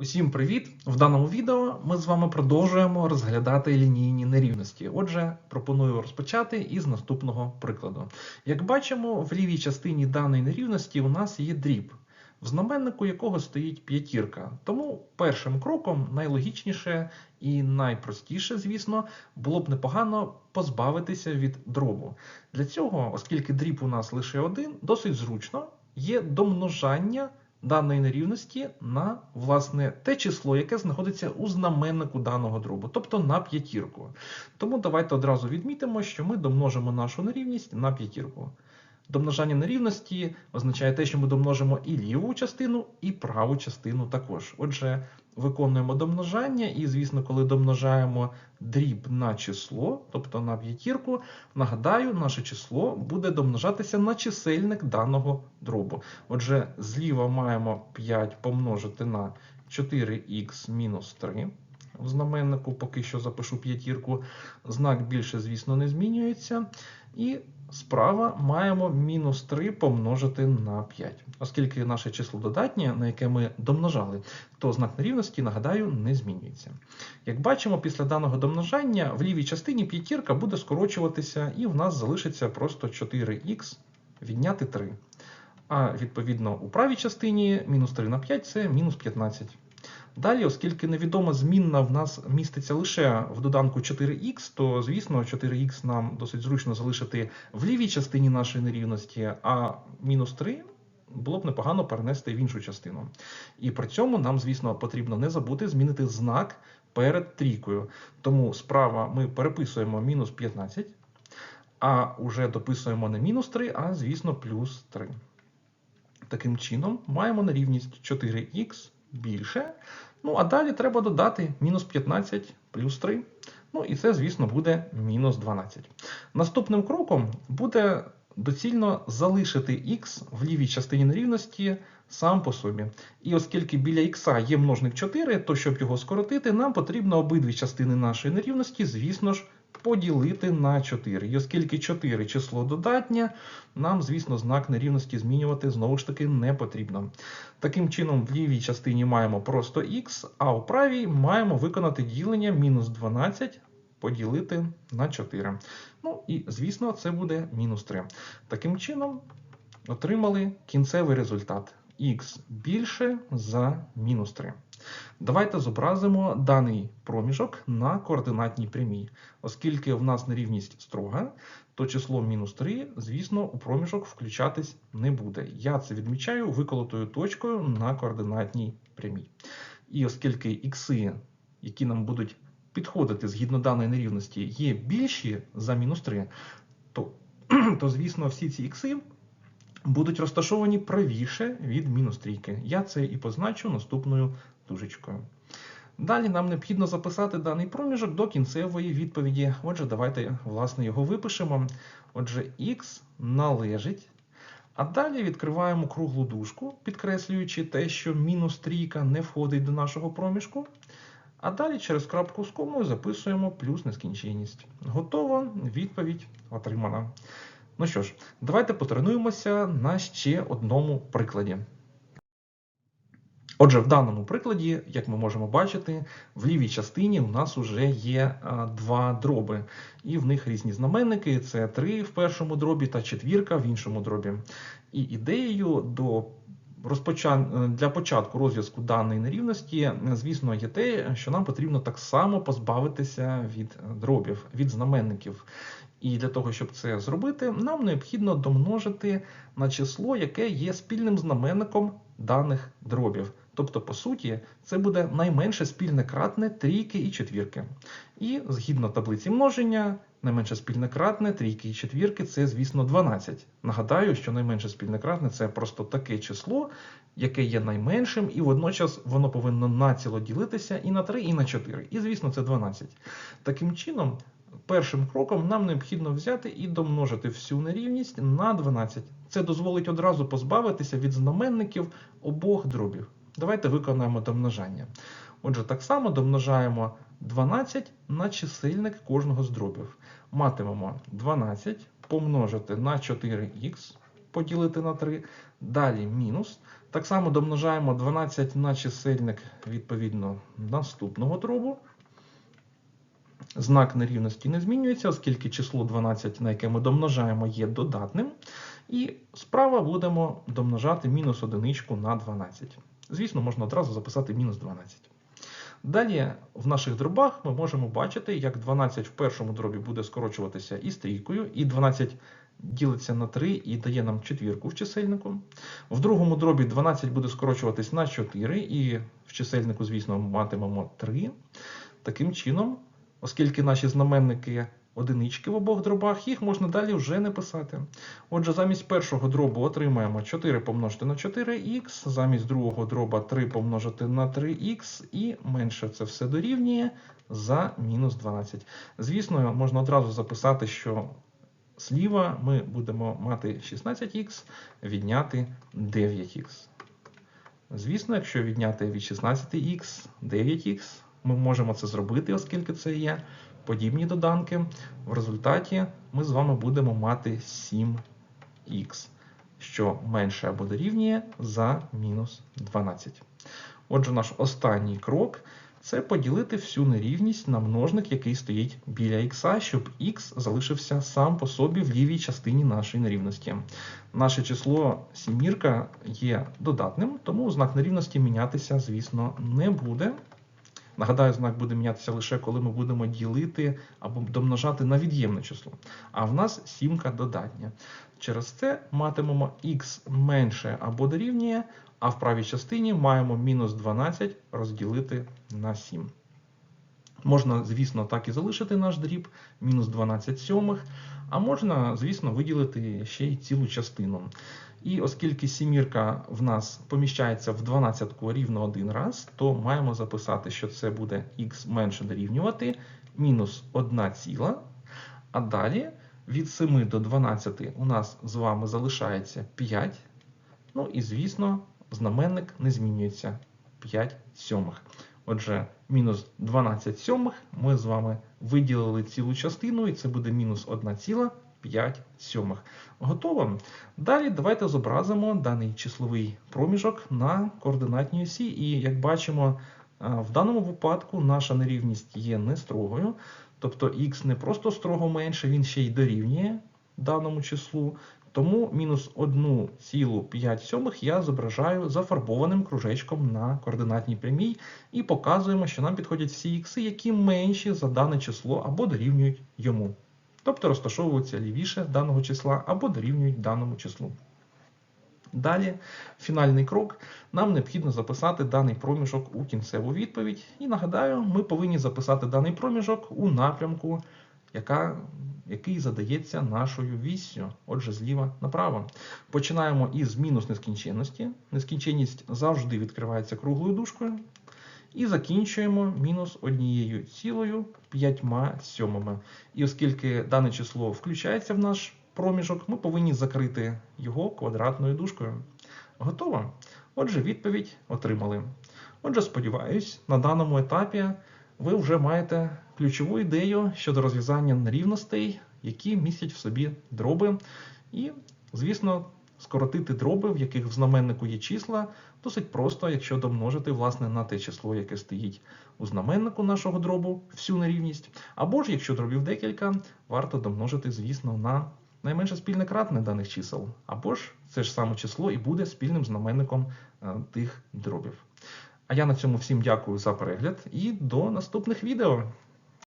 Усім привіт! В даному відео ми з вами продовжуємо розглядати лінійні нерівності. Отже, пропоную розпочати із наступного прикладу. Як бачимо, в лівій частині даної нерівності у нас є дріб, в знаменнику якого стоїть п'ятірка. Тому першим кроком найлогічніше і найпростіше, звісно, було б непогано позбавитися від дробу. Для цього, оскільки дріб у нас лише один, досить зручно є домножання даної нерівності на власне те число, яке знаходиться у знаменнику даного дробу, тобто на п'ятірку. Тому давайте одразу відмітимо, що ми домножимо нашу нерівність на п'ятірку. Домножання нерівності означає те, що ми домножимо і ліву частину, і праву частину також. Отже, виконуємо домножання, і, звісно, коли домножаємо дріб на число, тобто на п'ятірку, нагадаю, наше число буде домножатися на чисельник даного дробу. Отже, зліва маємо 5 помножити на 4х мінус 3. В знаменнику поки що запишу п'ятірку. Знак більше, звісно, не змінюється. І справа маємо мінус 3 помножити на 5. Оскільки наше число додатнє, на яке ми домножали, то знак нерівності, нагадаю, не змінюється. Як бачимо, після даного домножання в лівій частині п'ятірка буде скорочуватися, і в нас залишиться просто 4х відняти 3. А відповідно у правій частині мінус 3 на 5 це мінус 15. Далі, оскільки невідома змінна в нас міститься лише в доданку 4х, то, звісно, 4х нам досить зручно залишити в лівій частині нашої нерівності, а мінус 3 було б непогано перенести в іншу частину. І при цьому нам, звісно, потрібно не забути змінити знак перед трійкою. Тому справа ми переписуємо мінус 15, а вже дописуємо не мінус 3, а, звісно, плюс 3. Таким чином, маємо нерівність 4х більше. Ну, а далі треба додати мінус 15 плюс 3. Ну, і це, звісно, буде мінус 12. Наступним кроком буде доцільно залишити х в лівій частині нерівності сам по собі. І оскільки біля х є множник 4, то щоб його скоротити, нам потрібно обидві частини нашої нерівності, звісно ж, поділити на 4. І оскільки 4 число додатнє, нам, звісно, знак нерівності змінювати знову ж таки не потрібно. Таким чином, в лівій частині маємо просто х, а у правій маємо виконати ділення мінус 12 поділити на 4. Ну і, звісно, це буде мінус 3. Таким чином, отримали кінцевий результат. Х більше за мінус 3. Давайте зобразимо даний проміжок на координатній прямій. Оскільки в нас нерівність строга, то число мінус 3, звісно, у проміжок включатись не буде. Я це відмічаю виколотою точкою на координатній прямій. І оскільки ікси, які нам будуть підходити згідно даної нерівності, є більші за мінус 3, то, то звісно, всі ці ікси будуть розташовані правіше від мінус трійки. Я це і позначу наступною дужечкою. Далі нам необхідно записати даний проміжок до кінцевої відповіді. Отже, давайте власне його випишемо. Отже, х належить. А далі відкриваємо круглу дужку, підкреслюючи те, що мінус трійка не входить до нашого проміжку. А далі через крапку з комою записуємо плюс нескінченність. Готово, відповідь отримана. Ну що ж, давайте потренуємося на ще одному прикладі. Отже, в даному прикладі, як ми можемо бачити, в лівій частині у нас вже є а, два дроби, і в них різні знаменники: це 3 в першому дробі та четвірка в іншому дробі. І ідеєю до розпочан... для початку розв'язку даної нерівності, звісно, є те, що нам потрібно так само позбавитися від дробів, від знаменників. І для того, щоб це зробити, нам необхідно домножити на число, яке є спільним знаменником даних дробів. Тобто, по суті, це буде найменше спільне кратне трійки і четвірки. І згідно таблиці множення, найменше спільне кратне трійки і четвірки це, звісно, 12. Нагадаю, що найменше спільне кратне це просто таке число, яке є найменшим, і водночас воно повинно націло ділитися і на 3, і на 4. І, звісно, це 12. Таким чином. Першим кроком нам необхідно взяти і домножити всю нерівність на 12. Це дозволить одразу позбавитися від знаменників обох дробів. Давайте виконаємо домножання. Отже, так само домножаємо 12 на чисельник кожного з дробів. Матимемо 12 помножити на 4х поділити на 3. Далі мінус. Так само домножаємо 12 на чисельник відповідно наступного дробу. Знак нерівності не змінюється, оскільки число 12, на яке ми домножаємо, є додатним. І справа будемо домножати мінус одиничку на 12. Звісно, можна одразу записати мінус 12. Далі в наших дробах ми можемо бачити, як 12 в першому дробі буде скорочуватися і стрійкою, і 12 ділиться на 3 і дає нам четвірку в чисельнику. В другому дробі 12 буде скорочуватись на 4, і в чисельнику, звісно, матимемо 3. Таким чином, оскільки наші знаменники одинички в обох дробах, їх можна далі вже не писати. Отже, замість першого дробу отримаємо 4 помножити на 4х, замість другого дроба 3 помножити на 3х, і менше це все дорівнює за мінус 12. Звісно, можна одразу записати, що зліва ми будемо мати 16х, відняти 9х. Звісно, якщо відняти від 16х 9х, ми можемо це зробити, оскільки це є подібні доданки. В результаті ми з вами будемо мати 7х, що менше або дорівнює за мінус 12. Отже, наш останній крок це поділити всю нерівність на множник, який стоїть біля х, щоб х залишився сам по собі в лівій частині нашої нерівності. Наше число сімірка є додатним, тому знак нерівності мінятися, звісно, не буде. Нагадаю, знак буде мінятися лише коли ми будемо ділити або домножати на від'ємне число. А в нас сімка додатня. Через це матимемо х менше або дорівнює, а в правій частині маємо мінус 12 розділити на 7. Можна, звісно, так і залишити наш дріб, мінус 12 сьомих, а можна, звісно, виділити ще й цілу частину. І оскільки сімірка в нас поміщається в 12 рівно один раз, то маємо записати, що це буде х менше дорівнювати мінус 1 ціла. А далі від 7 до 12 у нас з вами залишається 5. Ну і, звісно, знаменник не змінюється 5 сьомих. Отже, мінус 12 сьомих ми з вами виділили цілу частину, і це буде мінус 1 ціла 5 сьомих. Готово? Далі давайте зобразимо даний числовий проміжок на координатній осі. І як бачимо, в даному випадку наша нерівність є не строгою. Тобто х не просто строго менше, він ще й дорівнює даному числу. Тому мінус 1,5 я зображаю зафарбованим кружечком на координатній прямій і показуємо, що нам підходять всі ікси, які менші за дане число або дорівнюють йому. Тобто розташовуються лівіше даного числа або дорівнюють даному числу. Далі, фінальний крок, нам необхідно записати даний проміжок у кінцеву відповідь. І нагадаю, ми повинні записати даний проміжок у напрямку, яка, який задається нашою віссю, отже, зліва направо. Починаємо із мінус нескінченності. Нескінченність завжди відкривається круглою дужкою. І закінчуємо мінус однією цілою п'ятьма сьомими. І оскільки дане число включається в наш проміжок, ми повинні закрити його квадратною дужкою. Готово? Отже, відповідь отримали. Отже, сподіваюсь, на даному етапі ви вже маєте ключову ідею щодо розв'язання нерівностей, які містять в собі дроби. І, звісно, скоротити дроби, в яких в знаменнику є числа, досить просто, якщо домножити власне, на те число, яке стоїть у знаменнику нашого дробу, всю нерівність. Або ж, якщо дробів декілька, варто домножити, звісно, на найменше спільне кратне даних чисел. Або ж це ж саме число і буде спільним знаменником е, тих дробів. А я на цьому всім дякую за перегляд і до наступних відео.